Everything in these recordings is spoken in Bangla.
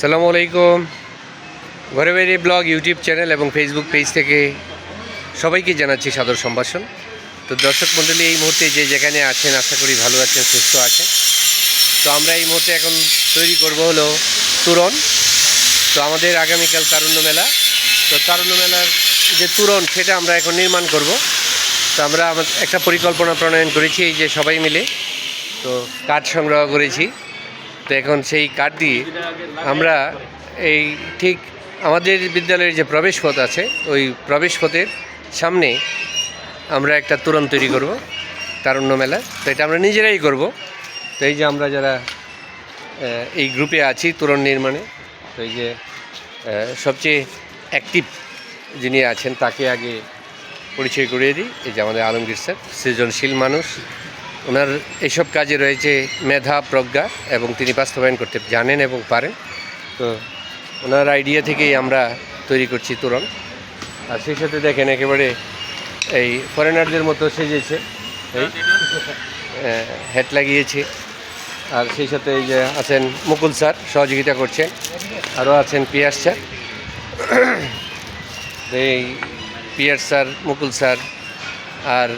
সালামু আলাইকুম। ঘরে বাইরে ব্লগ, ইউটিউব চ্যানেল এবং ফেসবুক পেজ থেকে সবাইকে জানাচ্ছি সাদর সম্ভাষণ। তো দর্শক মণ্ডলী এই মুহূর্তে যে যেখানে আছেন, আশা করি ভালো আছেন, সুস্থ আছেন। তো আমরা এই মুহূর্তে এখন তৈরি করব হলো তুরন তো আমাদের আগামীকাল তারুণ্য মেলা। তো তারুণ্য মেলার যে তুরন সেটা আমরা এখন নির্মাণ করব। তো আমরা আমা- একটা পরিকল্পনা প্রণয়ন করেছি, এই যে সবাই মিলে। তো কাঠ সংগ্রহ করেছি। তো এখন সেই কাঠ দিয়ে আমরা এই ঠিক আমাদের বিদ্যালয়ের যে প্রবেশ পথ আছে, ওই প্রবেশ পথের সামনে আমরা একটা তোরণ তৈরি করব, তারুণ্য মেলা। তো এটা আমরা নিজেরাই করব। তো এই যে আমরা যারা এই গ্রুপে আছি তোরণ নির্মাণে, তো এই যে সবচেয়ে অ্যাক্টিভ যিনি আছেন তাকে আগে পরিচয় করিয়ে দিই। এই যে আমাদের আলমগীর স্যার, সৃজনশীল মানুষ। ওনার এইসব কাজে রয়েছে মেধা, প্রজ্ঞা এবং তিনি বাস্তবায়ন করতে জানেন এবং পারেন। তো ওনার আইডিয়া থেকেই আমরা তৈরি করছি তোরণ। আর সেই সাথে দেখেন একেবারে এই ফরেনারদের মতো সেজেছে। এই হেড লাগিয়েছে। আর সেই সাথে এই যে আছেন মুকুল স্যার, সহযোগিতা করছেন। আরও আছেন পিয়াস স্যার। এই পিয়ার স্যার, মুকুল স্যার আর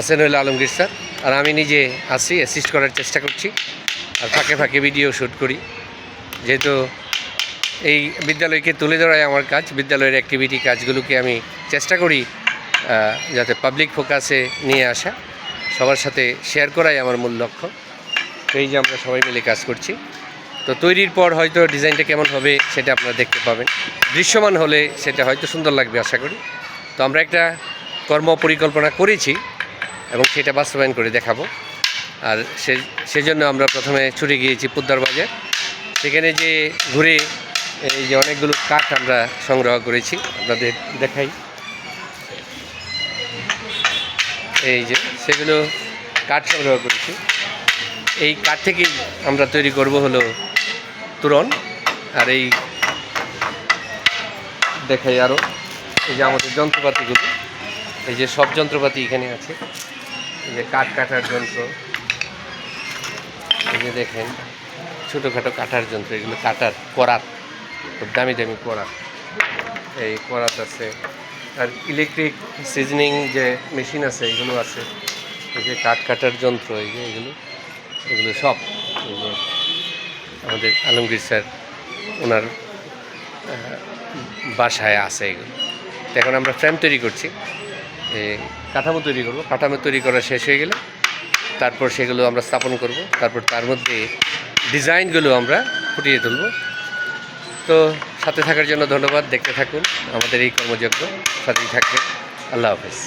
আছেন হইল আলমগীর স্যার। আর আমি নিজে আছি অ্যাসিস্ট করার চেষ্টা করছি। আর ফাঁকে ফাঁকে ভিডিও শ্যুট করি। যেহেতু এই বিদ্যালয়কে তুলে ধরাই আমার কাজ, বিদ্যালয়ের অ্যাক্টিভিটি কাজগুলোকে আমি চেষ্টা করি যাতে পাবলিক ফোকাসে নিয়ে আসা। সবার সাথে শেয়ার করাই আমার মূল লক্ষ্য। এই যে আমরা সবাই মিলে কাজ করছি। তো তৈরির পর হয়তো ডিজাইনটা কেমন হবে সেটা আপনারা দেখতে পাবেন। দৃশ্যমান হলে সেটা হয়তো সুন্দর লাগবে, আশা করি। তো আমরা একটা কর্ম পরিকল্পনা করেছি। এবং সেটা বাস্তবায়ন করে দেখাবো। আর সে, সেজন্য আমরা প্রথমে ছুটে গিয়েছি পুদ্দার বাজার। সেখানে যে ঘুরে এই যে অনেকগুলো কাঠ আমরা সংগ্রহ করেছি, আপনাদের দেখাই। এই যে সেগুলো কাঠ সংগ্রহ করেছি। এই কাঠ থেকেই আমরা তৈরি করব হলো তুরন আর এই দেখাই আরও এই যে আমাদের যন্ত্রপাতিগুলো। এই যে সব যন্ত্রপাতি এখানে আছে। যে কাঠ কাটার যন্ত্র। এই যে দেখেন, ছোটোখাটো কাটার যন্ত্র, এগুলো কাটার করাত খুব দামি দামি করাত এই করাত আছে। আর ইলেকট্রিক সিজনিং যে মেশিন আছে, এগুলো আছে। এই যে কাঠ কাটার যন্ত্র, এই যে এগুলো এগুলো সব আমাদের আলমগীর স্যার ওনার বাসায় আছে এগুলো। এখন আমরা ফ্রেম তৈরি করছি। কাঠামো তৈরি করব। কাঠামো তৈরি করা শেষ হয়ে গেলে তারপর সেগুলো আমরা স্থাপন করব। তারপর তার মধ্যে ডিজাইনগুলো আমরা ফুটিয়ে তুলব। তো সাথে থাকার জন্য ধন্যবাদ। দেখতে থাকুন। আমাদের এই কর্মযজ্ঞ সাথেই থাকবেন। আল্লাহ হাফেজ।